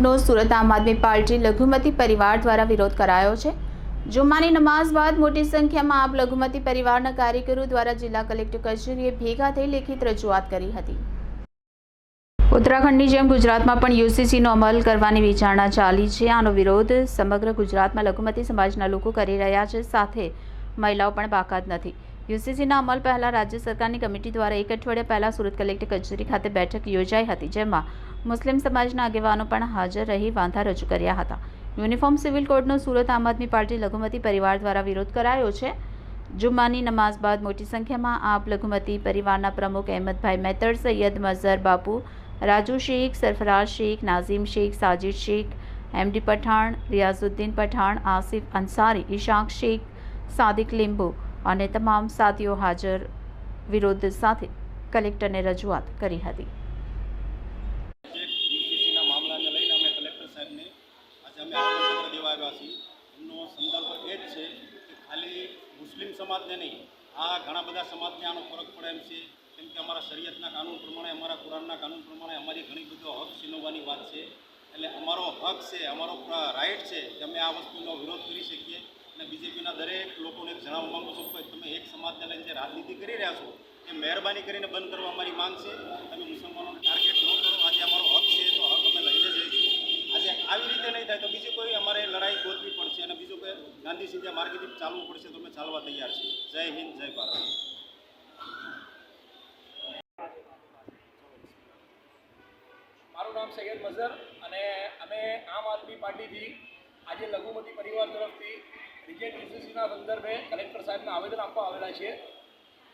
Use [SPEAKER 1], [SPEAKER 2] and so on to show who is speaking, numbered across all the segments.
[SPEAKER 1] કોડનો સુરત આમ આદમી પાર્ટી લઘુમતી પરિવાર દ્વારા વિરોધ કરાયો છે. જુમ્માની નમાઝ બાદ મોટી સંખ્યામાં આપ લઘુમતી પરિવારના કાર્યકરો દ્વારા જિલ્લા કલેક્ટર કચેરીએ ભેગા થઈ લેખિત રજૂઆત કરી હતી. ઉત્તરાખંડની જેમ ગુજરાતમાં પણ યુસીસીનો અમલ કરવાની વિચારણા ચાલી છે. આનો વિરોધ સમગ્ર ગુજરાતમાં લઘુમતી સમાજના લોકો કરી રહ્યા છે. સાથે મહિલાઓ પણ બાકાત નથી. યુસીસીના અમલ પહેલાં રાજ્ય સરકારની કમિટી દ્વારા એક અઠવાડિયા પહેલાં સુરત કલેક્ટર કચેરી ખાતે બેઠક યોજાઈ હતી, જેમાં મુસ્લિમ સમાજના આગેવાનો પણ હાજર રહી વાંધા રજૂ કર્યા હતા. યુનિફોર્મ સિવિલ કોડનો સુરત આમ આદમી પાર્ટી લઘુમતી પરિવાર દ્વારા વિરોધ કરાયો છે. જુમ્માની નમાઝ બાદ મોટી સંખ્યામાં આપ લઘુમતી પરિવારના પ્રમુખ અહેમદભાઈ મેતર, સૈયદ મઝર બાપુ, રાજુ શેખ સરફરાજ શેખ, નાઝીમ શેખ, સાજિદ શેખ એમડી પઠાણ, રિયાઝુદ્દીન પઠાણ, આસિફ અંસારી ઇશાક શેખ, સાદિક લીંબુ અને તમામ સાથીઓ હાજર વિરોધ સાથે કલેક્ટરને રજૂઆત કરી હતી.
[SPEAKER 2] મુસ્લિમ સમાજને નહીં, આ ઘણા બધા સમાજને આનો ફરક પડે એમ છે. કેમ કે અમારા શરીયતના કાનૂન પ્રમાણે, અમારા કુરાનના કાનૂન પ્રમાણે અમારી ઘણી બધો હક છીનવવાની વાત છે. એટલે અમારો હક છે, અમારો રાઇટ છે કે અમે આ વસ્તુનો વિરોધ કરી શકીએ. અને બીજેપીના દરેક લોકોને જણાવવા માંગુ છું કે તમે એક સમાજને લઈને જે રાજનીતિ કરી રહ્યા છો, એ મહેરબાની કરીને બંધ કરવા અમારી માંગ છે. તમે મુસલમાનોને ટાર્ગેટ ન કરો. આજે અમારો હક છે, તો હક અમે લઈને જઈશું આજે આવી રીતે નહીં થાય તો બીજી કોઈ અમારે લડાઈ ગોતવી પડશે અને બીજું કોઈ ગાંધી સિંધિયા માર્ગેથી ચાલવું પડશે તો અમે ચાલવા તૈયાર છીએ. જય હિન્દ, જય ભારત.
[SPEAKER 3] મારું નામ સૈયદ મઝર અને અમે આમ આદમી પાર્ટીથી આજે લઘુમતી પરિવાર તરફથી રિજેક્ટ યુસીસીના સંદર્ભે કલેક્ટર સાહેબને આવેદન આપવા આવેલા છે.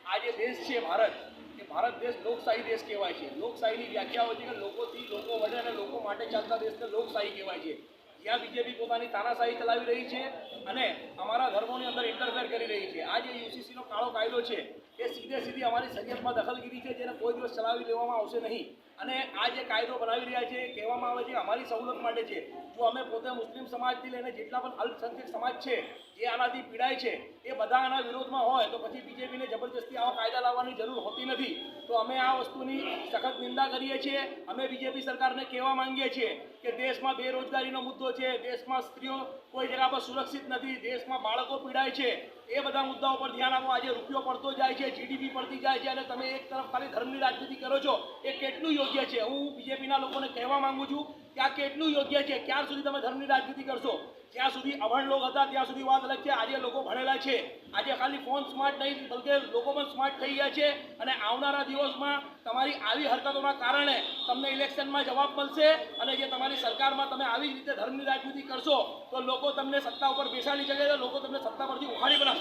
[SPEAKER 3] આ જે દેશ છે ભારત, એ ભારત દેશ લોકશાહી દેશ કહેવાય છે. લોકશાહીની વ્યાખ્યા હોય છે કે લોકોથી લોકો વડે અને લોકો માટે ચાલતા દેશને લોકશાહી કહેવાય છે. જ્યાં બીજેપી પોતાની તાનાશાહી ચલાવી રહી છે અને અમારા ધર્મોની અંદર ઇન્ટરફેર કરી રહી છે. આ જે યુસીસીનો કાળો કાયદો છે એ સીધે સીધી અમારી શરીયતમાં દખલગીરી છે, જેને કોઈ દિવસ ચલાવી લેવામાં આવશે નહીં. અને આ જે કાયદો બનાવી રહ્યા છે, કહેવામાં આવે છે અમારી સવલત માટે છે. જો અમે પોતે મુસ્લિમ સમાજથી લઈને જેટલા પણ અલ્પસંખ્યક સમાજ છે, જે આનાથી પીડાય છે, એ બધા આના વિરોધમાં હોય, તો પછી બીજેપીને જબરજસ્તી આવા કાયદા લાવવાની જરૂર હોતી નથી. તો અમે આ વસ્તુની સખત નિંદા કરીએ છીએ. અમે બીજેપી સરકારને કહેવા માંગીએ છીએ કે દેશમાં બેરોજગારીનો મુદ્દો છે, દેશમાં સ્ત્રીઓ કોઈ જગ્યા પર સુરક્ષિત નથી. દેશમાં બાળકો પીડાય છે. એ બધા મુદ્દાઓ પર ધ્યાન આપો. આજે રૂપિયો પડતો જાય છે જીડીપી પડતી જાય છે અને તમે એક તરફ ખાલી ધર્મની રાજનીતિ કરો છો. એ કેટલું યોગ્ય છે? હું બીજેપીના લોકોને કહેવા માંગુ છું કે આ કેટલું યોગ્ય છે? ક્યાં સુધી તમે ધર્મની રાજનીતિ કરશો? જ્યાં સુધી અભણ લોક હતા, ત્યાં સુધી વાત અલગ છે. આજે લોકો ભણેલા છે. આજે ખાલી ફોન સ્માર્ટ નહીં, બલકે લોકો પણ સ્માર્ટ થઈ ગયા છે. અને આવનારા દિવસમાં તમારી આવી હરકતોના કારણે તમને ઇલેક્શનમાં જવાબ મળશે અને જે તમારી સરકારમાં તમે આવી રીતે ધર્મની રાજનીતિ કરશો, તો લોકો તમને સત્તા ઉપર બેસાડી શકે છે, લોકો તમને સત્તા પરથી ઉખાડી પણ